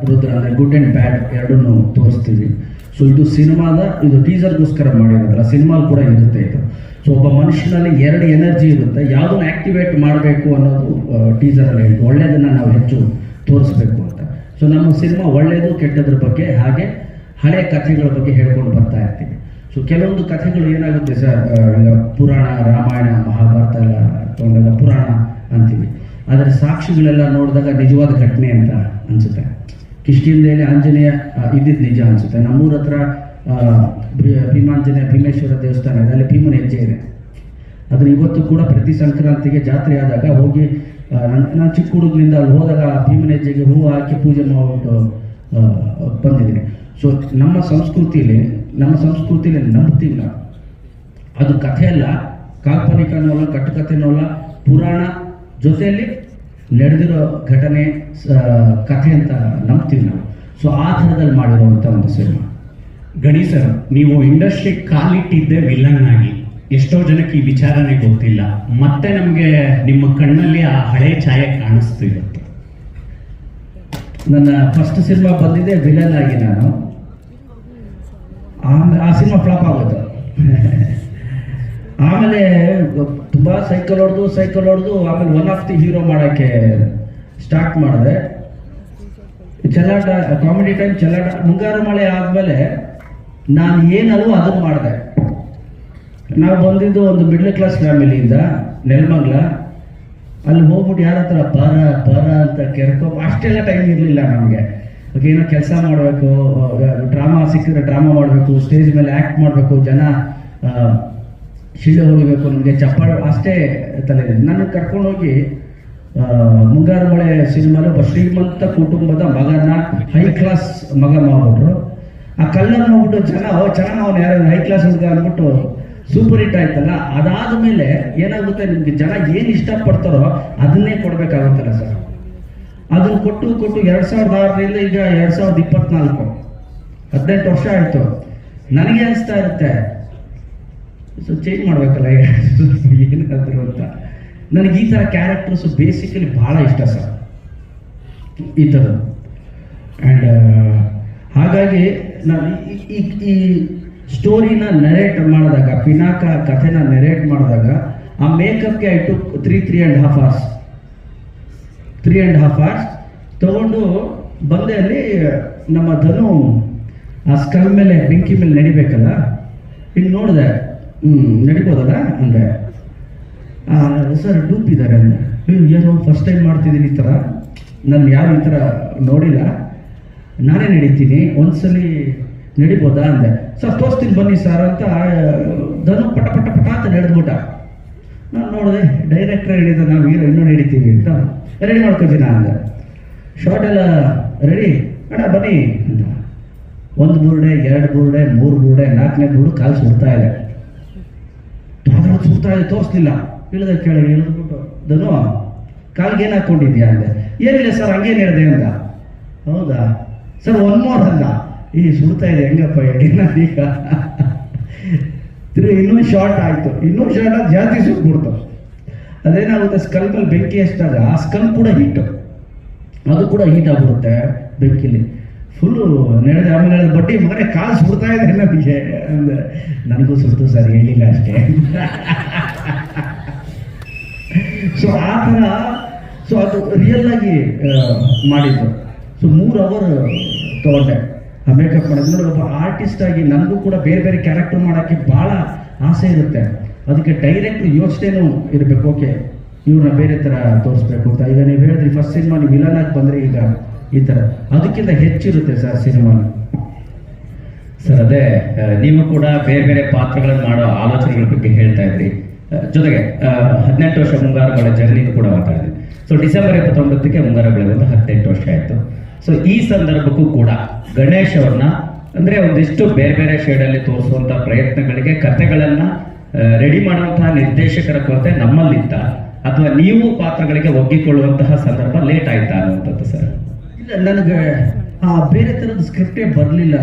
ರುದ್ರ ಅಂದರೆ ಗುಡ್ ಆ್ಯಂಡ್ ಬ್ಯಾಡ್ ಎರಡನ್ನು ತೋರಿಸ್ತೀವಿ. ಸೊ ಇದು ಸಿನಿಮಾದ, ಇದು ಟೀಸರ್ಗೋಸ್ಕರ ಮಾಡಿರೋದಲ್ಲ ಸಿನಿಮಾ ಕೂಡ ಇರುತ್ತೆ ಇದು. ಸೊ ಒಬ್ಬ ಮನುಷ್ಯನಲ್ಲಿ ಎರಡು ಎನರ್ಜಿ ಇರುತ್ತೆ, ಯಾವುದನ್ನು ಆ್ಯಕ್ಟಿವೇಟ್ ಮಾಡಬೇಕು ಅನ್ನೋದು ಟೀಸರಲ್ಲಿ ಹೇಳ್ತು ಒಳ್ಳೆಯದನ್ನು ನಾವು ಹೆಚ್ಚು ತೋರಿಸ್ಬೇಕು ಅಂತ. ಸೊ ನಮ್ಮ ಸಿನಿಮಾ ಒಳ್ಳೆಯದು ಕೆಟ್ಟದ್ರ ಬಗ್ಗೆ, ಹಾಗೆ ಹಳೆ ಕಥೆಗಳ ಬಗ್ಗೆ ಹೇಳ್ಕೊಂಡು ಬರ್ತಾ ಇರ್ತೀವಿ. ಸೊ ಕೆಲವೊಂದು ಕಥೆಗಳು ಏನಾಗುತ್ತೆ ಸರ್ ಪುರಾಣ, ರಾಮಾಯಣ, ಮಹಾಭಾರತ, ಎಲ್ಲ ಪುರಾಣ ಅಂತೀವಿ. ಆದರೆ ಸಾಕ್ಷಿಗಳೆಲ್ಲ ನೋಡಿದಾಗ ನಿಜವಾದ ಘಟನೆ ಅಂತ ಅನ್ಸುತ್ತೆ. ಕಿಷ್ಕಿಂದೆಯಲ್ಲಿ ಆಂಜನೇಯ ಇದ್ದಿದ್ದು ನಿಜ ಅನ್ಸುತ್ತೆ. ನಮ್ಮೂರ ಹತ್ರ ಭೀಮಾಂಜನೇಯ ಭೀಮೇಶ್ವರ ದೇವಸ್ಥಾನ ಇದೆ. ಅಲ್ಲಿ ಭೀಮನ ಹೆಜ್ಜೆ ಇದೆ. ಅದನ್ನ ಇವತ್ತು ಕೂಡ ಪ್ರತಿ ಸಂಕ್ರಾಂತಿಗೆ ಜಾತ್ರೆ ಆದಾಗ ಹೋಗಿ ನಾನು ಚಿಕ್ಕ ಹುಡುಗನಿಂದ ಅಲ್ಲಿ ಹೋದಾಗ ಭೀಮನ ಹೆಜ್ಜೆಗೆ ಹೂವು ಹಾಕಿ ಪೂಜೆ ಮಾಡಿಬಿಟ್ಟು ಬಂದಿದ್ದೀನಿ. ಸೊ ನಮ್ಮ ಸಂಸ್ಕೃತಿಯಲ್ಲಿ ನಮ್ಮ ಸಂಸ್ಕೃತಿಯಲ್ಲಿ ನಂಬ್ತೀವಿ ನಾವು ಅದು ಕಥೆ ಅಲ್ಲ ಕಾಲ್ಪನಿಕನೂ ಅಲ್ಲ ಕಟ್ಟುಕಥೆನೂ ಅಲ್ಲ ಪುರಾಣ ಜೊತೆಯಲ್ಲಿ ನಡೆದಿರೋ ಘಟನೆ ಕಥೆ ಅಂತ ನಂಬ್ತೀವಿ ನಾವು. ಸೊ ಆ ಥರದಲ್ಲಿ ಮಾಡಿರುವಂಥ ಒಂದು ಸಿನಿಮಾ. ಗಣಿ ಸರ್ ನೀವು ಇಂಡಸ್ಟ್ರಿ ಕಾಲಿಟ್ಟಿದ್ದೆ ವಿಲನ್ ಆಗಿ ಎಷ್ಟೋ ಜನಕ್ಕೆ ಈ ವಿಚಾರನೇ ಗೊತ್ತಿಲ್ಲ. ಮತ್ತೆ ನಮಗೆ ನಿಮ್ಮ ಕಣ್ಣಲ್ಲಿ ಆ ಹಳೆ ಛಾಯೆ ಕಾಣಿಸ್ತು ಇವತ್ತು. ನನ್ನ ಫಸ್ಟ್ ಸಿನಿಮಾ ಬಂದಿದ್ದೆ ವಿಲನ್ ಆಗಿ ನಾನು. ಆ ಸಿನಿಮಾ ಫ್ಲಾಪ್ ಆಗೋದು ಆಮೇಲೆ ತುಂಬ ಸೈಕಲ್ ಹೊಡೆದು ಸೈಕಲ್ ಹೊಡೆದು ಆಮೇಲೆ ಒನ್ ಆಫ್ ದಿ ಹೀರೋ ಮಾಡೋಕ್ಕೆ ಸ್ಟಾರ್ಟ್ ಮಾಡಿದೆ. ಚಲಾಟ ಕಾಮಿಡಿ ಟೈಮ್ ಚಲಾಟ ಮುಂಗಾರು ಮಳೆ ಆದಮೇಲೆ ನಾನು ಏನಲ್ವೋ ಅದನ್ನು ಮಾಡಿದೆ. ನಾವು ಬಂದಿದ್ದು ಒಂದು ಮಿಡ್ಲ್ ಕ್ಲಾಸ್ ಫ್ಯಾಮಿಲಿಯಿಂದ ನೆಲಮಂಗ್ಲ. ಅಲ್ಲಿ ಹೋಗ್ಬಿಟ್ಟು ಯಾರ ಹತ್ರ ಬರ ಬರ ಅಂತ ಕೆರ್ಕೊ, ಅಷ್ಟೆಲ್ಲ ಟೈಮ್ ಇರಲಿಲ್ಲ ನಮಗೆ. ಏನೋ ಕೆಲಸ ಮಾಡಬೇಕು, ಡ್ರಾಮಾ ಸಿಕ್ಕಿದ್ರೆ ಡ್ರಾಮಾ ಮಾಡಬೇಕು ಸ್ಟೇಜ್ ಮೇಲೆ ಆ್ಯಕ್ಟ್ ಮಾಡಬೇಕು ಜನ ಶಿಳ್ಳೆ ಹೊಡಿಬೇಕು ನಮಗೆ ಚಪ್ಪಾಳ ಅಷ್ಟೇ ತಲೆ ನನ್ನ ಕರ್ಕೊಂಡೋಗಿ ಹೋಗಿ ಮುಂಗಾರು ಮಳೆ ಸಿನಿಮಾಲಿ ಒಬ್ಬ ಶ್ರೀಮಂತ ಕುಟುಂಬದ ಮಗನ ಹೈ ಕ್ಲಾಸ್ ಮಗ ಮಾಡ್ಬಿಟ್ರು. ಆ ಕಲ್ಲನ್ನು ನೋಡ್ಬಿಟ್ಟು ಜನ ಚೆನ್ನಾಗಿ ಅವನು ಯಾರು ಹೈ ಕ್ಲಾಸ್ ಹುಡುಗ ಅಂದ್ಬಿಟ್ಟು ಸೂಪರ್ ಹಿಟ್ ಆಯ್ತಲ್ಲ? ಅದಾದ ಮೇಲೆ ಏನಾಗುತ್ತೆ ನಿಮ್ಗೆ ಜನ ಏನು ಇಷ್ಟಪಡ್ತಾರೋ ಅದನ್ನೇ ಕೊಡ್ಬೇಕಾಗುತ್ತಲ್ಲ ಸರ್. ಅದನ್ನ ಕೊಟ್ಟು ಕೊಟ್ಟು ಎರಡ್ ಸಾವಿರದ ಆರರಿಂದ ಈಗ ಎರಡ್ ಸಾವಿರದ ಇಪ್ಪತ್ನಾಲ್ಕು. ಹದಿನೆಂಟು ವರ್ಷ ಆಯ್ತು. ನನಗೆ ಅನಿಸ್ತಾ ಇರುತ್ತೆ ಸೊ ಚೇಂಜ್ ಮಾಡ್ಬೇಕಲ್ಲ ಏನಾದರೂ ಅಂತ. ನನಗೆ ಈ ಥರ ಕ್ಯಾರೆಕ್ಟರ್ಸ್ ಬೇಸಿಕಲಿ ಭಾಳ ಇಷ್ಟ ಸರ್. ಈ ಥರದ್ದು ಆ್ಯಂಡ್ ಹಾಗಾಗಿ ನಾನು ಈ- ಈ ಸ್ಟೋರಿನ ನೆರೇಟ್ ಮಾಡಿದಾಗ, ಪಿನಾಕ ಕಥೆನ ನೆರೇಟ್ ಮಾಡಿದಾಗ, ಆ ಮೇಕಪ್ಗೆ I two three three and half hours three and half hours ತಗೊಂಡು ಬಂದೆ ಅಲ್ಲಿ, ನಮ್ಮ ಧನು, ಆ ಸ್ಕಲ್ ಮೇಲೆ, ಬೆಂಕಿ ಮೇಲೆ ನಡಿಬೇಕಲ್ಲ? ಹಿಂಗೆ ನೋಡಿದೆ. ಹ್ಞೂ ನಡಿಬೋದಲ್ಲ? ಸರ್ ಡೂಪ್ ಇದ್ದಾರೆ ಅಂದೆ ನೀವು ಏನು ಫಸ್ಟ್ ಟೈಮ್ ಮಾಡ್ತಿದ್ದೀನಿ ಈ ಥರ. ನಾನು ಯಾರು ಈ ಥರ ನೋಡಿಲ್ಲ. ನಾನೇ ನಡೀತೀನಿ. ಒಂದ್ಸಲಿ ನಡಿಬೋದಾ ಅಂದೆ. ಸರ್, ತೋರಿಸ್ತೀನಿ ಬನ್ನಿ ಸರ್ ಅಂತ ಧನು ಪಟ ಪಟ ಪಟ ಅಂತ ನಡೆದ್ಬಿಟ್ಟ. ನಾನು ನೋಡಿದೆ ಡೈರೆಕ್ಟರ್ ಹೇಳಿದ ನಾವು ಹೀರೋ ಇನ್ನೂ ನಡೀತೀವಿ ಅಂತ. ರೆಡಿ ಮಾಡ್ಕೊತೀನಿ ಅಂದೆ. ಶಾರ್ಟ್ ಎಲ್ಲ ರೆಡಿ ಅಣ್ಣ, ಬನ್ನಿ ಅಂತ. ಒಂದು ಬುರುಡೆ ಎರಡು ಬುರುಡೆ ಮೂರು ಬುರುಡೆ ನಾಲ್ಕನೇ ಬುರುಡು ಕಾಲು ಸುಡ್ತಾ ಇದೆ. ಇದೆ ತೋರಿಸ್ಲಿಲ್ಲ. ಇಳಿದ ಕೆಳಗೆ ಇಳಿದ್ಬಿಟ್ಟು ಧನು, ಕಾಲ್ಗೆ ಏನು ಹಾಕೊಂಡಿದ್ಯಾ ಅಂದೆ. ಏನಿಲ್ಲ ಸರ್, ಹಂಗೇನು ಹೇಳಿದೆ ಅಂತ. ಹೌದಾ? ಸರ್ ಒನ್ ಮೋರ್ ಅಂದ ಈ ಸುಡ್ತಾ ಇದೆ, ಹೆಂಗಪ್ಪ ಹೆಂಗೆ ಈಗ ತಿರುಗಿ ಇನ್ನೂ ಶಾರ್ಟ್ ಆಯಿತು. ಇನ್ನೂ ಶಾರ್ಟ್ ಆಗಿ ಜಾಸ್ತಿ ಸುಟ್ಬಿಡ್ತು. ಅದೇನಾಗುತ್ತೆ ಸ್ಕಲ್ಪಲ್ಲಿ ಬೆಂಕಿ ಹಚ್ಚಿದಾಗ ಆ ಸ್ಕಲ್ ಕೂಡ ಹೀಟ್ ಅದು ಕೂಡ ಹೀಟ್ ಆಗ್ಬಿಡುತ್ತೆ ಬೆಂಕಿಲಿ. ಫುಲ್ಲು ನಡೆದ ಆಮೇಲೆ ಬಟ್ಟೆ ಮಗನೇ ಕಾಲು ಸುಡ್ತಾ ಇದೆ ನನಗೆ ನನಗೂ ಸುಡ್ತು ಸರ್, ಹೇಳಿಲ್ಲ ಅಷ್ಟೇ. ಸೊ ಆ ಥರ ಸೊ ಅದು ರಿಯಲ್ ಆಗಿ ಮಾಡಿದ್ದು. ಸೊ ಮೂರು ಅವರ್ ತಗೊಂಡೆ. ಆ ಮೇಕಪ್ ಮಾಡೋದು. ಒಬ್ಬ ಆರ್ಟಿಸ್ಟ್ ಆಗಿ ನನಗೂ ಕೂಡ ಬೇರೆ ಬೇರೆ ಕ್ಯಾರೆಕ್ಟರ್ ಮಾಡೋಕ್ಕೆ ಭಾಳ ಆಸೆ ಇರುತ್ತೆ. ಅದಕ್ಕೆ ಡೈರೆಕ್ಟ್ ಯೋಚನೆನೂ ಇರಬೇಕು. ಓಕೆ ಇವ್ರನ್ನ ಬೇರೆ ಥರ ತೋರಿಸ್ಬೇಕು ಅಂತ. ಈಗ ನೀವು ಹೇಳಿದ್ರಿ ಫಸ್ಟ್ ಸಿನಿಮಾ ನೀವು ವಿಲನ್ ಆಗಿ ಬಂದರೆ ಈಗ. ಈ ಥರ ಅದಕ್ಕಿಂತ ಹೆಚ್ಚಿರುತ್ತೆ ಸರ್ ಸಿನಿಮಾ. ಸರ್, ಅದೇ ನೀವು ಕೂಡ ಬೇರೆ ಬೇರೆ ಪಾತ್ರಗಳನ್ನು ಮಾಡೋ ಆಲೋಚನೆಗಳ ಬಗ್ಗೆ ಹೇಳ್ತಾ ಇದ್ರಿ. ಜೊತೆಗೆ ಹದಿನೆಂಟು ವರ್ಷ ಮುಂಗಾರುಗಳ ಜರ್ನಿನೂ ಕೂಡ ಮಾತಾಡಿದ್ರಿ ಸೊ ಡಿಸೆಂಬರ್ ಇಪ್ಪತ್ತೊಂಬತ್ತಕ್ಕೆ ಮುಂಗಾರು ಒಂದು ಹದಿನೆಂಟು ವರ್ಷ ಆಯಿತು. ಸೊ ಈ ಸಂದರ್ಭಕ್ಕೂ ಕೂಡ ಗಣೇಶ್ ಅಂದ್ರೆ ಒಂದಿಷ್ಟು ಬೇರೆ ಬೇರೆ ಶೇಡಲ್ಲಿ ತೋರಿಸುವಂತ ಪ್ರಯತ್ನಗಳಿಗೆ ಕಥೆಗಳನ್ನ ರೆಡಿ ಮಾಡುವಂತಹ ನಿರ್ದೇಶಕರ ಕೊರತೆ ನಮ್ಮಲ್ಲಿತ್ತ. ಅಥವಾ ನೀವು ಪಾತ್ರಗಳಿಗೆ ಒಗ್ಗಿಕೊಳ್ಳುವಂತಹ ಸಂದರ್ಭ ಲೇಟ್ ಆಯ್ತಾ ಅನ್ನುವಂಥದ್ದು ಸರ್ ನನಗೆ, ಆ, ಬೇರೆ ಥರದ ಸ್ಕ್ರಿಪ್ಟೇ ಬರಲಿಲ್ಲ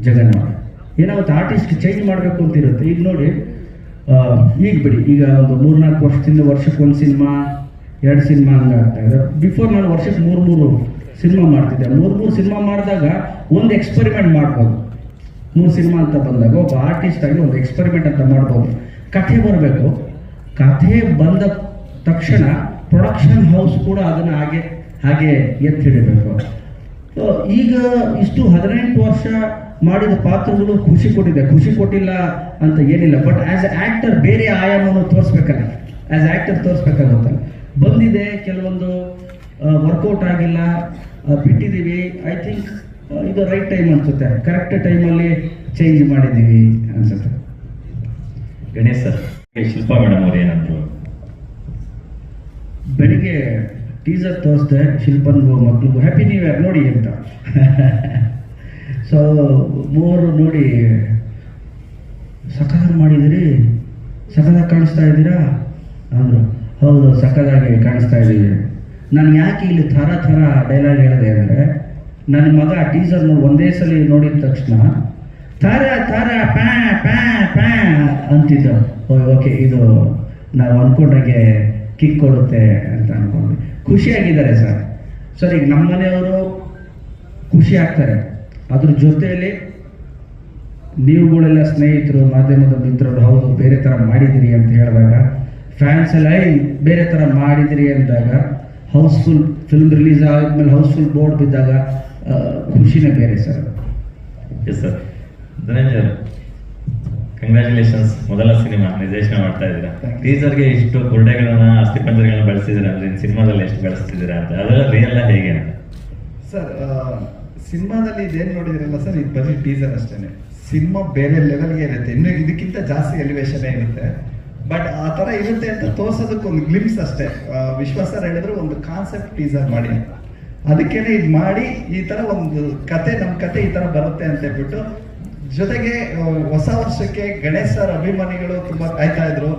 ಜಗನ್ ಏನಾಗುತ್ತೆ ಆರ್ಟಿಸ್ಟ್ ಚೇಂಜ್ ಮಾಡಬೇಕು ಅಂತ ಇರುತ್ತೆ ಈಗ ನೋಡಿ ಈಗ ಬಿಡಿ, ಈಗ ಒಂದು ಮೂರ್ನಾಲ್ಕು ವರ್ಷದಿಂದ ವರ್ಷಕ್ಕೆ ಒಂದು ಸಿನಿಮಾ, ಎರಡು ಸಿನಿಮಾ ಹಂಗಾಗ್ತಾ ಇದೆ. ಬಿಫೋರ್ ನಾನು ವರ್ಷಕ್ಕೆ ಮೂರು ಮೂರು ಸಿನಿಮಾ ಮಾಡ್ತಿದ್ದೆ. ಮೂರು ಮೂರು ಸಿನಿಮಾ ಮಾಡಿದಾಗ ಒಂದು ಎಕ್ಸ್ಪೆರಿಮೆಂಟ್ ಮಾಡ್ಬೋದು. ಮೂರು ಸಿನಿಮಾ ಅಂತ ಬಂದಾಗ ಒಬ್ಬ ಆರ್ಟಿಸ್ಟ್ ಆಗಿ ಒಂದು ಎಕ್ಸ್ಪೆರಿಮೆಂಟ್ ಅಂತ ಮಾಡ್ಬೋದು. ಕಥೆ ಬರಬೇಕು. ಕಥೆ ಬಂದ ತಕ್ಷಣ ಪ್ರೊಡಕ್ಷನ್ ಹೌಸ್ ಕೂಡ ಅದನ್ನು ಹಾಗೆ ಹಾಗೆ ಎತ್ತಿಡಬೇಕು ಸೊ ಈಗ ಇಷ್ಟು ಹದಿನೆಂಟು ವರ್ಷ ಮಾಡಿದ ಪಾತ್ರಗಳು ಖುಷಿ ಕೊಟ್ಟಿದೆ. ಖುಷಿ ಕೊಟ್ಟಿಲ್ಲ ಅಂತ ಏನಿಲ್ಲ. ಬಟ್ ಆಸ್ ಎ ಆಕ್ಟರ್ ಬೇರೆ ಆಯಾಮವನ್ನು ತೋರಿಸ್ಬೇಕಲ್ಲ. ಆ್ಯಸ್ ಆ್ಯಕ್ಟರ್ ತೋರಿಸ್ಬೇಕಾಗುತ್ತಲ್ಲ ಬಂದಿದೆ ಕೆಲವೊಂದು ವರ್ಕೌಟ್ ಆಗಿಲ್ಲ ಬಿಟ್ಟಿದ್ದೀವಿ. ಐ ಥಿಂಕ್ ಇದು ರೈಟ್ ಟೈಮ್ ಅನ್ಸುತ್ತೆ. ಕರೆಕ್ಟ್ ಟೈಮಲ್ಲಿ ಚೇಂಜ್ ಮಾಡಿದ್ದೀವಿ ಅನ್ಸುತ್ತೆ. ಗಣೇಶ್ ಸರ್ ಶಿಲ್ಪಾ ಮೇಡಮ್ ಅವ್ರು ಏನಂದ್ರು? ಬೆಳಿಗ್ಗೆ ಟೀಸರ್ ತೋರಿಸ್ದೆ ಶಿಲ್ಪನ್ಗೂ ಮಕ್ಳಿಗೂ ಹ್ಯಾಪಿ ನ್ಯೂ ಇಯರ್ ನೋಡಿ ಅಂತ. ಸೊ ಮೂವರು ನೋಡಿ ಸಖತ್ ಮಾಡಿದಿರಿ ಸಖತ್ತಾಗಿ ಕಾಣಿಸ್ತಾ ಇದ್ದೀರಾ? ಅಂದರು. ಹೌದು ಸಖತ್ತಾಗಿ ಕಾಣಿಸ್ತಾ ಇದ್ದೀವಿ. ನಾನು ಯಾಕೆ ಇಲ್ಲಿ ಥರ ಥರ ಡೈಲಾಗ್ ಹೇಳಿದೆ ಅಂದರೆ, ನನ್ನ ಮಗ ಟೀಸರ್ ಒಂದೇ ಸಲ ನೋಡಿದ ತಕ್ಷಣ, ಥರ ಥರ ಪ್ಯಾ ಪ್ಯಾ ಪ್ಯಾ ಅಂತಿದ್ದ. ಓಕೆ, ಇದು ನಾವು ಅಂದ್ಕೊಂಡಾಗೆ ಕಿಕ್ ಕೊಡುತ್ತೆ ಅಂತ ಅನ್ಕೊಂಡ್ವಿ ಖುಷಿಯಾಗಿದ್ದಾರೆ ಸರ್. ಸರ್ ಈಗ ನಮ್ಮ ಮನೆಯವರು ಖುಷಿ ಆಗ್ತಾರೆ. ಅದ್ರ ಜೊತೆಯಲ್ಲಿ ನೀವುಗಳೆಲ್ಲ ಸ್ನೇಹಿತರು ಮಾಧ್ಯಮದ ಮಿತ್ರರು ಹೌದು ಬೇರೆ ಥರ ಮಾಡಿದಿರಿ ಅಂತ ಹೇಳಿದಾಗ ಫ್ಯಾನ್ಸ್ ಎಲ್ಲ "ಏಯ್, ಬೇರೆ ಥರ ಮಾಡಿದಿರಿ ಅಂದಾಗ ಹೌಸ್ಫುಲ್ ಫಿಲ್ಮ್ ರಿಲೀಸ್ ಆದ್ಮೇಲೆ ಹೌಸ್ಫುಲ್ ಬೋರ್ಡ್ ಬಿದ್ದಾಗ ಖುಷಿನೇ ಬೇರೆ sir. Yes sir Dhananjay congratulations ಮೊದಲ ಸಿನಿಮಾ ನಿರ್ದೇಶನ ಮಾಡ್ತಾ ಇದ್ದೀರಾ? ಟೀಸರ್ಗೆ ಇಷ್ಟು ಬುರ್ಡೆಗಳನ್ನ ಅಸ್ಥಿಪಂಜರಗಳನ್ನ ಬಳಸಿದ್ರೆ ಅಂದ್ರೆ ಸಿನಿಮಾದಲ್ಲಿ ಎಷ್ಟು ಬಳಸ್ತಿದ್ದೀರಾ ಅಂತ. ಅದೆಲ್ಲ ರಿಯಲ್ ಹೇಗೆ ಅಂತ? ಸರ್ ಸಿನಿಮಾದಲ್ಲಿ ಇದೇನು ನೋಡಿದಿರಲ್ಲ ಸರ್ ಇದು ಬರೀ ಟೀಸರ್ ಅಷ್ಟೇನೆ. ಸಿನಿಮಾ ಬೇರೆ ಲೆವೆಲ್ಗೆ ಇರುತ್ತೆ. ಇನ್ನು ಇದಕ್ಕಿಂತ ಜಾಸ್ತಿ ಎಲಿವೇಶನ್ ಇರುತ್ತೆ. ಬಟ್ ಆ ಥರ ಇರುತ್ತೆ ಅಂತ ತೋರ್ಸೋದಕ್ಕೆ ಒಂದು ಗ್ಲಿಮ್ಸ್ ಅಷ್ಟೇ. ವಿಶ್ವ ಸರ್ ಹೇಳಿದ್ರು ಒಂದು ಕಾನ್ಸೆಪ್ಟ್ ಟೀಸರ್ ಮಾಡಿ. ಅದಕ್ಕೇನೆ ಇದು ಮಾಡಿ ಈ ಥರ ಒಂದು ಕತೆ ನಮ್ಮ ಕತೆ ಈ ಥರ ಬರುತ್ತೆ ಅಂತ ಹೇಳ್ಬಿಟ್ಟು ಜೊತೆಗೆ ಹೊಸ ವರ್ಷಕ್ಕೆ ಗಣೇಶ್ ಸರ್ ಅಭಿಮಾನಿಗಳು ತುಂಬಾ ಕಾಯ್ತಾ ಇದ್ರು.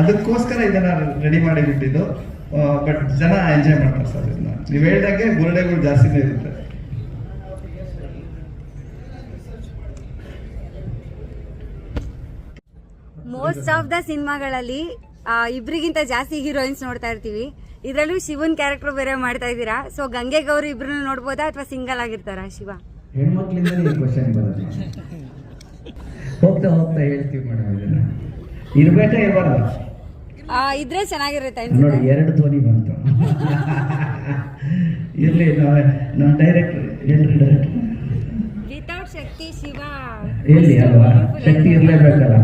ಅದಕ್ಕೋಸ್ಕರ ಇದನ್ನ ರೆಡಿ ಮಾಡಿ ಬಿಟ್ಟಿದ್ದು. ಬಟ್ ಜನ ಎಂಜಾಯ್ ಮಾಡ್ತಾರೆ ಸರ್ ಇದನ್ನ. ನೀವು ಹೇಳ್ದಂಗೆ ಬುರುಡೆಗಳು ಜಾಸ್ತಿನೇ ಇರುತ್ತೆ. ಮೋಸ್ಟ್ ಆಫ್ ದ ಸಿನಿಮಾಗಳಲ್ಲಿ ಇಬ್ರಿಗಿಂತ ಜಾಸ್ತಿ ಹೀರೋಯಿನ್ಸ್ ನೋಡ್ತಾ ಇರ್ತೀವಿ. ಇದರಲ್ಲೂ ಶಿವನ್ ಕ್ಯಾರೆಕ್ಟರ್ ಬೇರೆ ಮಾಡ್ತಾ ಇದ್ದೀರಾ? ಸೊ ಗಂಗೆ ಗೌರಿ ಇಬ್ರನ್ನ ನೋಡ್ಬೋದಾ ಅಥವಾ ಸಿಂಗಲ್ ಆಗಿರ್ತಾರಾ ಶಿವ? ಹೆಣ್ಮಕ್ಳಿಂದಲೇ ಈ ಕ್ವಶನ್ ಬರುತ್ತೆ. ಹೋಗ್ತಾ ಹೋಗ್ತಾ ಹೇಳ್ತೀವಿ ಮೇಡಮ್ ಇದನ್ನ. ಇರ್ಬೇಕಾ ಇರಬಾರ್ದು ಇದ್ರೆ ಚೆನ್ನಾಗಿರುತ್ತೆ ನೋಡಿ ಎರಡು ಧ್ವನಿ ಬಂತು. ಇರ್ಲಿ ನಾನು ಡೈರೆಕ್ಟ್ ಹೇಳ್ರಿ ಡೈರೆಕ್ಟ್ ವಿತೌಟ್ ಶಕ್ತಿ ಶಿವ. ಎಲ್ಲಿ ಅಲ್ವಾ? ಶಕ್ತಿ ಇರಲೇಬೇಕಲ್ಲ.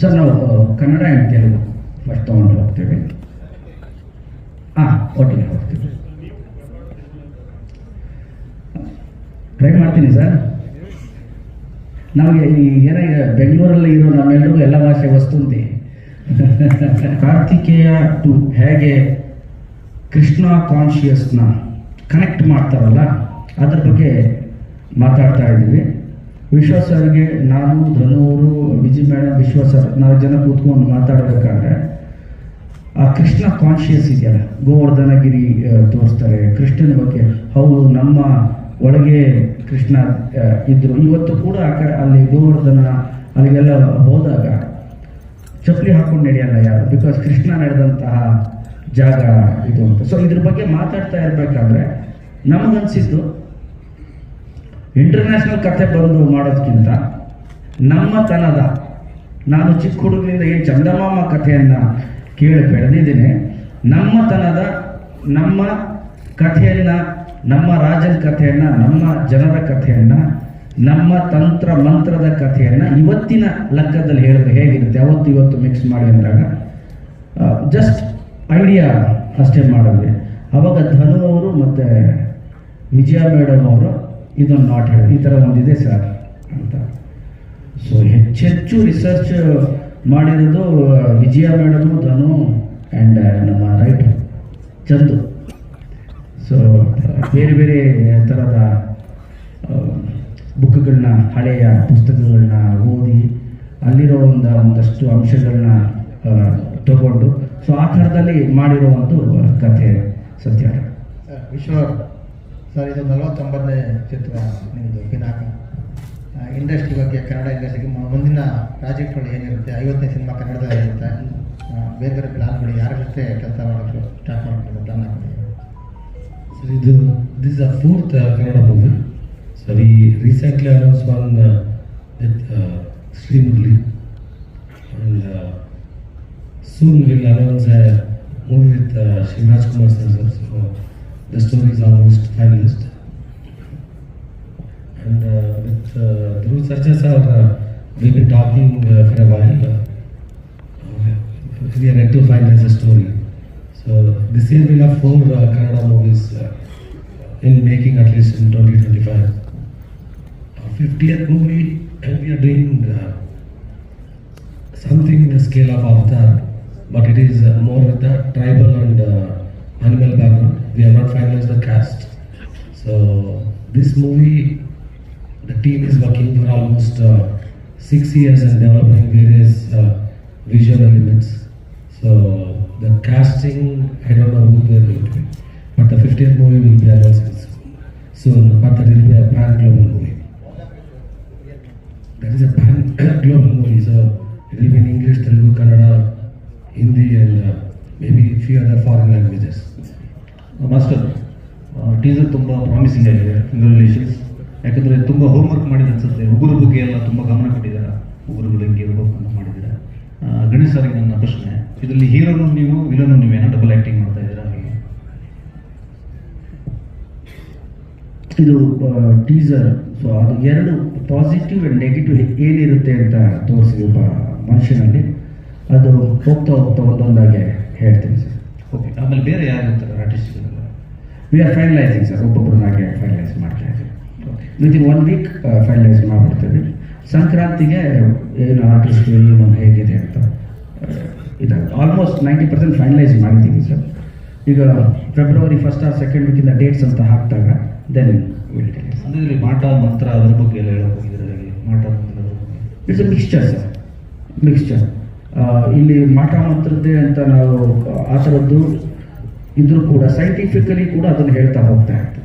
ಸರ್ ನಾವು ಕನ್ನಡ ಆ್ಯಂಡ್ ತೆಲುಗು ಫಸ್ಟ್ ತೊಗೊಂಡು ಹೋಗ್ತೇವೆ ಹಾಂ ಓಕೆ ಹೋಗ್ತೀವಿ ಟ್ರೈ ಮಾಡ್ತೀನಿ ಸರ್ ನಮಗೆ ಈ ಏನಾಗ ಬೆಂಗಳೂರಲ್ಲಿ ಇರೋ ನಮ್ಮೆಲ್ಲರಿಗೂ ಎಲ್ಲ ಭಾಷೆ ವಸ್ತುಂತಿ ಕಾರ್ತಿಕೇಯ ಟು ಹೇಗೆ ಕೃಷ್ಣ ಕಾನ್ಶಿಯಸ್ನ ಕನೆಕ್ಟ್ ಮಾಡ್ತಾರಲ್ಲ, ಅದ್ರ ಬಗ್ಗೆ ಮಾತಾಡ್ತಾ ಇದ್ದೀವಿ. ವಿಶ್ವ ಸರ್ಗೆ ನಾನು ಧನುವರು ವಿಜಿ ಮೇಡಮ್ ವಿಶ್ವ ಸರ್, ನಾಲ್ಕು ಜನ ಕೂತ್ಕೊಂಡು ಮಾತಾಡಬೇಕಾದ್ರೆ ಆ ಕೃಷ್ಣ ಕಾನ್ಶಿಯಸ್ ಇದೆಯಲ್ಲ ಗೋವರ್ಧನಗಿರಿ ತೋರಿಸ್ತಾರೆ. ಕೃಷ್ಣನ ಬಗ್ಗೆ ಹೌದು, ನಮ್ಮ ಒಳಗೆ ಕೃಷ್ಣ ಇದ್ದರು ಇವತ್ತು ಕೂಡ ಆ ಕಡೆ ಅಲ್ಲಿ ಗೋವರ್ಧನ ಅಲ್ಲಿಗೆಲ್ಲ ಹೋದಾಗ ಚಪ್ಪಲಿ ಹಾಕೊಂಡು ನಡೆಯಲ್ಲ ಯಾರು? ಬಿಕಾಸ್ ಕೃಷ್ಣ ನಡೆದಂತಹ ಜಾಗ ಇದು ಅಂತ. ಸೊ ಇದ್ರ ಬಗ್ಗೆ ಮಾತಾಡ್ತಾ ಇರಬೇಕಾದ್ರೆ ನಮಗನ್ಸಿದ್ದು ಇಂಟರ್ನ್ಯಾಷನಲ್ ಕತೆ ಬರೆದು ಮಾಡೋದಕ್ಕಿಂತ ನಮ್ಮ ತನದ, ನಾನು ಚಿಕ್ಕ ಹುಡುಗನಿಂದ ಏನು ಚಂದಮಾಮ ಕಥೆಯನ್ನು ಕೇಳಿ ಬೆಳೆದಿದ್ದೇನೆ. ನಮ್ಮತನದ ನಮ್ಮ ಕಥೆಯನ್ನು, ನಮ್ಮ ರಾಜನ ಕಥೆಯನ್ನು, ನಮ್ಮ ಜನರ ಕಥೆಯನ್ನು, ನಮ್ಮ ತಂತ್ರ ಮಂತ್ರದ ಕಥೆಯನ್ನು ಇವತ್ತಿನ ಲೆಕ್ಕದಲ್ಲಿ ಹೇಳಿದ್ರೆ ಹೇಗಿರುತ್ತೆ? ಅವತ್ತು ಇವತ್ತು ಮಿಕ್ಸ್ ಮಾಡಿ ಅಂದಾಗ ಜಸ್ಟ್ ಐಡಿಯಾ ಅಷ್ಟೇ ಮಾಡಿದ್ವಿ. ಅವಾಗ ಧನು ಅವರು ಮತ್ತು ವಿಜಯ ಮೇಡಮ್ ಅವರು ಇದನ್ನು ನಾಟ್ ಹೇಳಿ ಈ ಥರ ಒಂದಿದೆ ಸರ್ ಅಂತ. ಸೊ ಹೆಚ್ಚೆಚ್ಚು ರಿಸರ್ಚ್ ಮಾಡಿರೋದು, ವಿಜಯ ಮೇಡಮು, ಧನು ಆ್ಯಂಡ್ ನಮ್ಮ ರೈಟರ್, ಚಂದು. ಸೊ ಬೇರೆ ಬೇರೆ ಥರದ ಬುಕ್ಗಳನ್ನ, ಹಳೆಯ ಪುಸ್ತಕಗಳನ್ನ ಓದಿ, ಅಲ್ಲಿರೋ ಒಂದು, ಒಂದಷ್ಟು ಅಂಶಗಳನ್ನ ತಗೊಂಡು ಸೊ ಆ ಥರದಲ್ಲಿ ಮಾಡಿರೋ ಒಂದು ಕಥೆ ಸತ್ಯ. ವಿಶ್ವ ಸರ್, ಇದು ನಲವತ್ತೊಂಬತ್ತನೇ ಚಿತ್ರ ನಿಮ್ಮದು ಪಿನಾಕ ಇಂಡಸ್ಟ್ರಿ ಬಗ್ಗೆ ಕನ್ನಡ ಇಂಡಸ್ಟ್ರಿಗೆ ಮುಂದಿನ ಪ್ರಾಜೆಕ್ಟ್ಗಳು ಏನಿರುತ್ತೆ, ಐವತ್ತನೇ ಸಿನಿಮಾ ಕನ್ನಡದಲ್ಲಿ ಇರುತ್ತೆ ಬೇರೆ ಬೇರೆ ಪ್ಲಾನ್ಗಳು ಯಾರ ಜೊತೆ ಕೆಲಸ ಮಾಡೋದು ಸ್ಟಾರ್ಟ್ ಮಾಡ್ಕೊಂಡು ಪ್ಲಾನ್ ಹಾಕಿದ್ದೀವಿ ಸರ್, ಇದು this is fourth fourth movie movie. Recently announce recently with Shri Murali with soon will announce movie with Shivaraj Kumar sir sir so the story is almost sir. And uh, with uh, Dhruv Sarja sir, uh, we've been talking uh, for a while. Uh, we are yet to finalize the story. So this year we'll have four uh, Kannada movies uh, in making at least in 2025. Our 50th movie and we are doing uh, something in the scale of Avatar, but it is uh, more with the tribal and uh, animal background. We have not finalized the cast. So this movie, the team is working for almost uh, six years and developing various uh, visual elements. So the casting, I don't know who they're going to be, but the 50th movie will be announced soon. But that will be a pan global movie. That is a pan global movie, so it will be in English, Telugu, Kannada, Hindi, and uh, maybe few other foreign languages. Master teaser ತುಂಬ promising ಆಗಿದೆ congratulations ಯಾಕಂದರೆ ತುಂಬ homework ಮಾಡಿದ ಅನ್ಸುತ್ತೆ. ಉಗುರು ಬಗ್ಗೆ ಎಲ್ಲ ತುಂಬ ಗಮನ ಕೊಟ್ಟಿದ್ದಾರೆ. ಉಗುರುಗಳು ಹೆಂಗೆ ಇರಬೇಕು ಅಂತ ಮಾಡಿದ್ದಾರೆ. ಗಣೇಶ್ ಸರ್ಗೆ ನನ್ನ ಪ್ರಶ್ನೆ. ಇದರಲ್ಲಿ ಹೀರೋನು ನೀವು ವಿಲನು ನೀವೇನೋ ಡಬಲ್ ಆ್ಯಕ್ಟಿಂಗ್ ಮಾಡ್ತಾ ಇದ್ದೀರಾ? ಹಾಗೆ. ಇದು ಟೀಸರ್ ಸೊ ಅದು ಎರಡು ಪಾಸಿಟಿವ್ ಆ್ಯಂಡ್ ನೆಗೆಟಿವ್ ಏನಿರುತ್ತೆ ಅಂತ ತೋರಿಸಿದೆ ಒಬ್ಬ ಮನುಷ್ಯನಲ್ಲಿ. ಅದು ಹೋಗ್ತಾ ಹೋಗ್ತಾ ಒಂದೊಂದಾಗೆ ಹೇಳ್ತೀನಿ ಸರ್. ಓಕೆ ಆಮೇಲೆ ಬೇರೆ ಯಾರು ಇರ್ತಾರೆ artist we are finalising sir ಒಬ್ಬೊಬ್ಬರನ್ನಾಗೆ finalise ಮಾಡ್ತಾ ಇದ್ದೀವಿ ವಿತ್ ಒನ್ ವೀಕ್ ಫೈನಲೈಸ್ ಮಾಡಿಬಿಡ್ತೀವಿ. ಸಂಕ್ರಾಂತಿಗೆ ಏನು ಆರ್ಟಿಸ್ಟ್ ಏನು ಹೇಗಿದೆ ಅಂತ ಇದು ಆಲ್ಮೋಸ್ಟ್ ನೈಂಟಿ ಪರ್ಸೆಂಟ್ ಫೈನಲೈಸ್ ಮಾಡಿದ್ದೀವಿ ಸರ್. ಈಗ ಫೆಬ್ರವರಿ ಫಸ್ಟ್ ಆರ್ ಸೆಕೆಂಡ್ ವೀಕಿಂದ ಡೇಟ್ಸ್ ಅಂತ ಹಾಕಿದಾಗ ದೆನ್ ವಿಲ್ ಅಂದರೆ ಮಾಟ ಮಂತ್ರ ಅದರ ಬಗ್ಗೆ ಎಲ್ಲ ಹೇಳೋಕೆ ಹೋಗಿದ್ದಾರೆ ಮಾಟ ಮಂತ್ರ it's a mixture sir mixture ಇಲ್ಲಿ ಮಾಟ ಮಂತ್ರದ್ದೇ ಅಂತ ನಾವು ಆ ಥರದ್ದು ಇದ್ರೂ ಕೂಡ ಸೈಂಟಿಫಿಕಲಿ ಕೂಡ ಅದನ್ನು ಹೇಳ್ತಾ ಹೋಗ್ತಾ ಇರ್ತಾರೆ